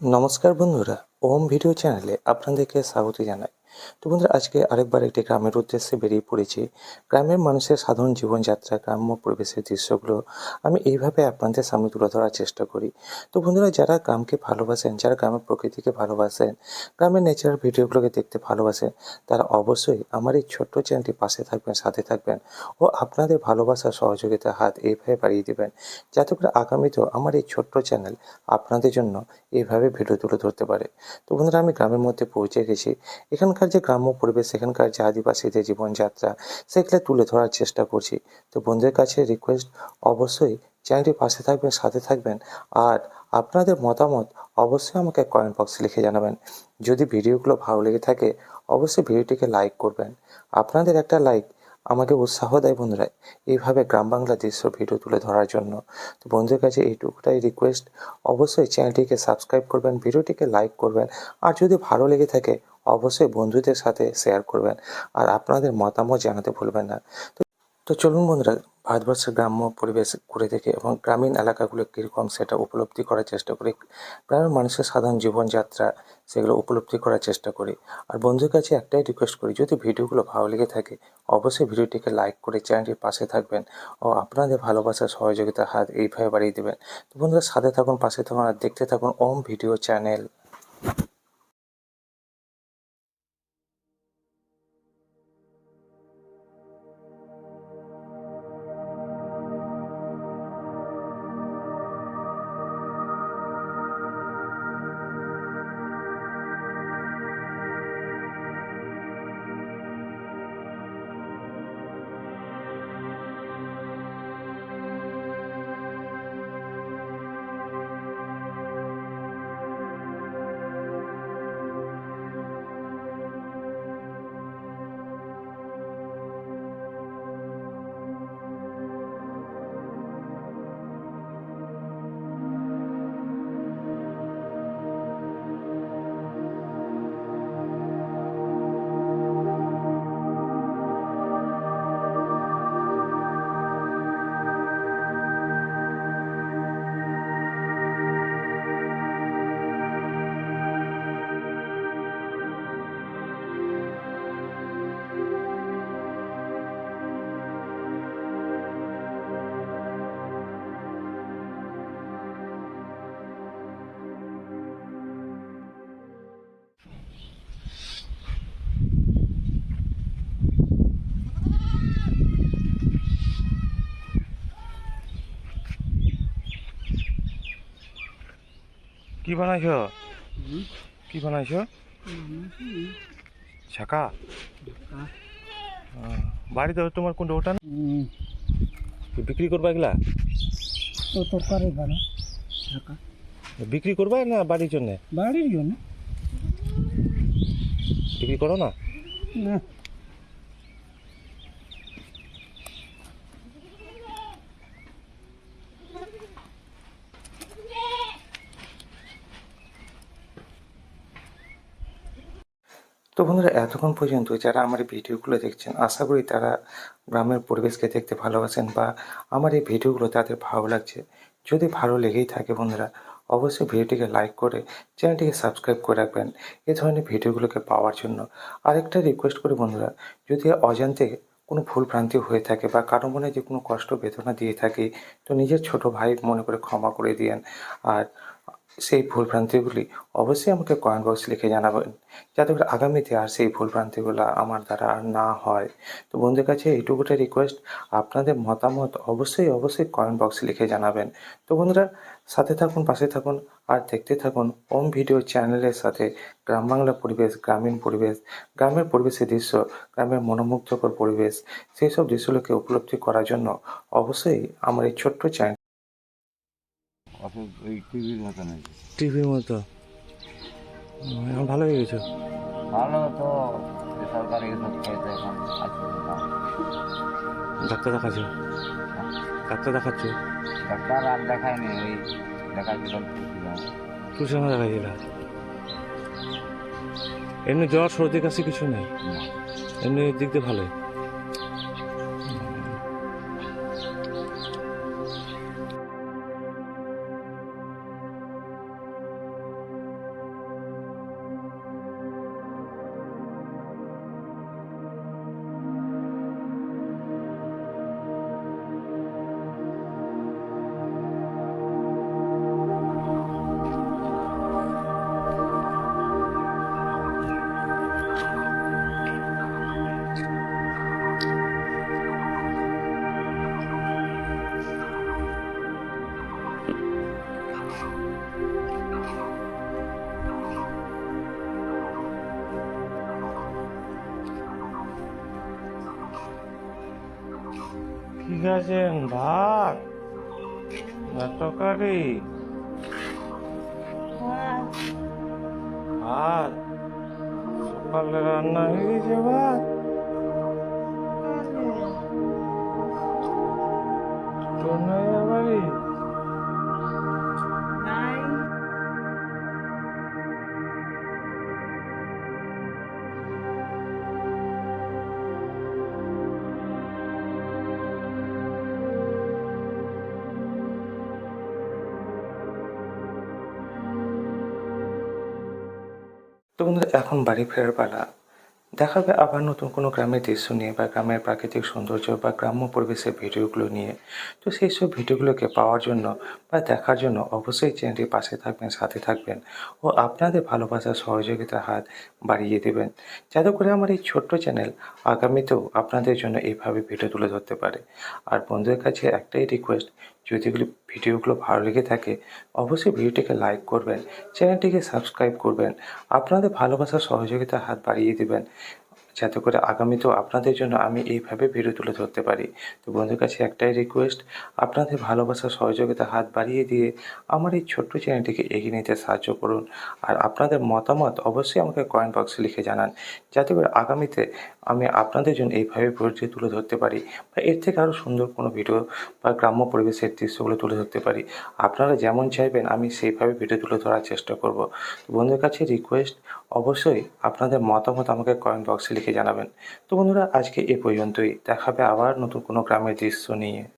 নমস্কার বন্ধুরা ওম ভিডিও চ্যানেলে আপনাদেরকে স্বাগত জানাই। তো বন্ধুরা, আজকে আরেকবার একটি গ্রামের উদ্দেশ্যে বেরিয়ে পড়েছি। গ্রামের মানুষের সাধারণ জীবনযাত্রা, গ্রাম্য পরিবেশের দৃশ্যগুলো আমি এইভাবে আপনাদের সামনে তুলে ধরার চেষ্টা করি। তো বন্ধুরা, যারা গ্রামকে ভালোবাসেন, যারা গ্রামের প্রকৃতিকে ভালোবাসেন, গ্রামের ন্যাচারাল ভিডিওগুলোকে দেখতে ভালোবাসেন, তারা অবশ্যই আমার এই ছোট্ট চ্যানেলটি পাশে থাকবেন, সাথে থাকবেন ও আপনাদের ভালোবাসা সহযোগিতা হাত এইভাবে বাড়িয়ে দেবেন যাতে করে আগামীতেও আমার এই ছোট্ট চ্যানেল আপনাদের জন্য এইভাবে ভিডিও তুলে ধরতে পারে। তো বন্ধুরা, আমি গ্রামের মধ্যে পৌঁছে গেছি। এখানকার যে গ্রাম্য পরিবেশ, সেখানকার যে আদিবাসীদের জীবনযাত্রা, সেগুলো তুলে ধরার চেষ্টা করছি। তো বন্ধুদের কাছে রিকোয়েস্ট অবশ্যই চ্যানেলটির পাশে থাকবেন, সাথে থাকবেন। আর আপনাদের মতামত অবশ্যই আমাকে কমেন্ট বক্সে লিখে জানাবেন। যদি ভিডিওগুলো ভালো লেগে থাকে, অবশ্যই ভিডিওটিকে লাইক করবেন। আপনাদের একটা লাইক আমাকে উৎসাহ দেয় বন্ধুরা, এইভাবে গ্রাম বাংলা দৃশ্য ভিডিও তুলে ধরার জন্য। তো বন্ধুদের কাছে এইটুকুটাই রিকোয়েস্ট অবশ্যই চ্যানেলটিকে সাবস্ক্রাইব করবেন, ভিডিওটিকে লাইক করবেন। আর যদি ভালো লেগে থাকে অবশ্যই বন্ধুদের সাথে শেয়ার করবেন আর আপনাদের মতামত জানাতে ভুলবেন না। তো চলুন বন্ধুরা, ভারতবর্ষের গ্রাম্য পরিবেশ ঘুরে দেখে এবং গ্রামীণ এলাকাগুলো কীরকম সেটা উপলব্ধি করার চেষ্টা করি। গ্রামের মানুষের সাধারণ জীবনযাত্রা সেগুলো উপলব্ধি করার চেষ্টা করি। আর বন্ধুর কাছে একটাই রিকোয়েস্ট করি, যদি ভিডিওগুলো ভালো লেগে থাকে, অবশ্যই ভিডিওটিকে লাইক করে চ্যানেলটির পাশে থাকবেন ও আপনাদের ভালোবাসা সহযোগিতার হাত এইভাবে বাড়িয়ে দেবেন। তো বন্ধুরা, সাথে থাকুন, পাশে থাকুন আর দেখতে থাকুন ওম ভিডিও চ্যানেল কি বানাইছো? কি বানাইছো? ছাকা বাড়িতে তোমার কোনটা ওটা না? বিক্রি করবা এগুলা? তো তরকারি বানা ঢাকা বিক্রি করবা না বাড়ির জন্য? বাড়ির জন্য। বিক্রি করো না? না। তো বন্ধুরা, এতক্ষণ পর্যন্ত যারা আমার এই ভিডিওগুলো দেখছেন, আশা করি তারা গ্রামের পরিবেশকে দেখতে ভালোবাসেন বা আমার এই ভিডিওগুলো তাদের ভালো লাগছে। যদি ভালো লেগেই থাকে বন্ধুরা, অবশ্যই ভিডিওটিকে লাইক করে চ্যানেলটিকে সাবস্ক্রাইব করে রাখবেন এ ধরনের ভিডিওগুলোকে পাওয়ার জন্য। আরেকটা রিকোয়েস্ট করি বন্ধুরা, যদি অজান্তে কোনো ভুল ভ্রান্তি হয়ে থাকে বা কারও মনে যে কোনো কষ্ট, বেদনা দিয়ে থাকে, তো নিজের ছোট ভাই মনে করে ক্ষমা করে দিয়েন। আর সেই ভুল ভ্রান্তিগুলি অবশ্যই আমাকে কমেন্ট বক্স লিখে জানাবেন, যাতে করে আগামীতে আর সেই ভুল ভ্রান্তিগুলো আমার দ্বারা আর না হয়। তো বন্ধুদের কাছে এইটুকুটা রিকোয়েস্ট আপনাদের মতামত অবশ্যই অবশ্যই কমেন্ট বক্সে লিখে জানাবেন। তো বন্ধুরা, সাথে থাকুন, পাশে থাকুন, আর দেখতে থাকুন ওম ভিডিও চ্যানেলের সাথে গ্রাম বাংলা পরিবেশ, গ্রামীণ পরিবেশ, গ্রামের পরিবেশের দৃশ্য, গ্রামের মনোমুগ্ধকর পরিবেশ, সেই সব দৃশ্যগুলোকে উপলব্ধি করার জন্য অবশ্যই আমার এই ছোট্ট চ্যানেল ওই টিভির মতো নাকি? টিভির মতো। এখন ভালো হয়ে গেছো। ভালো তো সরকারি ওষুধ খেয়েছে এখন আজকে তো দাম। ডাক্তার দেখাচ্ছ। ডাক্তার দেখাচ্ছ। ডাক্তার আর দেখায়নি ওই দেখাচ্ছিল তুলসী সঙ্গে দেখাইছিল। এমনি জ্বর সর্দি কাশি কিছু নেই। এমনি দিক দিয়ে ভালোই। খাচ্ছেন ভাত না তরকারি ভাত সকালে রান্না হয়ে গেছে ভাত তোর নয় বাড়ি। তো বন্ধুরা, এখন বাড়ি ফেরার পালা। দেখাবে আবার নতুন কোনো গ্রামের দৃশ্য নিয়ে বা গ্রামের প্রাকৃতিক সৌন্দর্য বা গ্রাম্য পরিবেশের ভিডিওগুলো নিয়ে। তো সেই সব ভিডিওগুলোকে পাওয়ার জন্য বা দেখার জন্য অবশ্যই চ্যানেলটির পাশে থাকবেন, সাথে থাকবেন ও আপনাদের ভালোবাসার সহযোগিতার হাত বাড়িয়ে দেবেন। যাতে করে আমার এই ছোট্ট চ্যানেল আগামীতেও আপনাদের জন্য এইভাবে ভিডিও তুলে ধরতে পারে। আর বন্ধুদের কাছে একটাই রিকোয়েস্ট যদি এগুলি ভিডিওগুলো ভালো লেগে থাকে, অবশ্যই ভিডিওটিকে লাইক করবেন চ্যানেলটিকে সাবস্ক্রাইব করবেন। আপনাদের ভালোবাসার সহযোগিতার হাত বাড়িয়ে দেবেন। যাতে করে আগামীতেও আপনাদের জন্য আমি এইভাবে ভিডিও তুলে ধরতে পারি। তো বন্ধুর কাছে একটাই রিকোয়েস্ট আপনাদের ভালোবাসার সহযোগিতা হাত বাড়িয়ে দিয়ে আমার এই ছোট্ট চ্যানেলটিকে এগিয়ে নিতে সাহায্য করুন। আর আপনাদের মতামত অবশ্যই আমাকে কয়েন বক্সে লিখে জানান, যাতে করে আগামীতে আমি আপনাদের জন্য এইভাবে ভিডিও তুলে ধরতে পারি বা এর থেকে আরও সুন্দর কোনো ভিডিও বা গ্রাম্য পরিবেশের দৃশ্যগুলো তুলে ধরতে পারি। আপনারা যেমন চাইবেন, আমি সেইভাবে ভিডিও তুলে ধরার চেষ্টা করব। তো বন্ধুদের কাছে রিকোয়েস্ট অবশ্যই আপনাদের মতামত আমাকে কমেন্ট বক্সে লিখে জানাবেন। তো বন্ধুরা, আজকে এ পর্যন্তই। দেখাবে আবার নতুন কোনো গ্রামের দৃশ্য নিয়ে।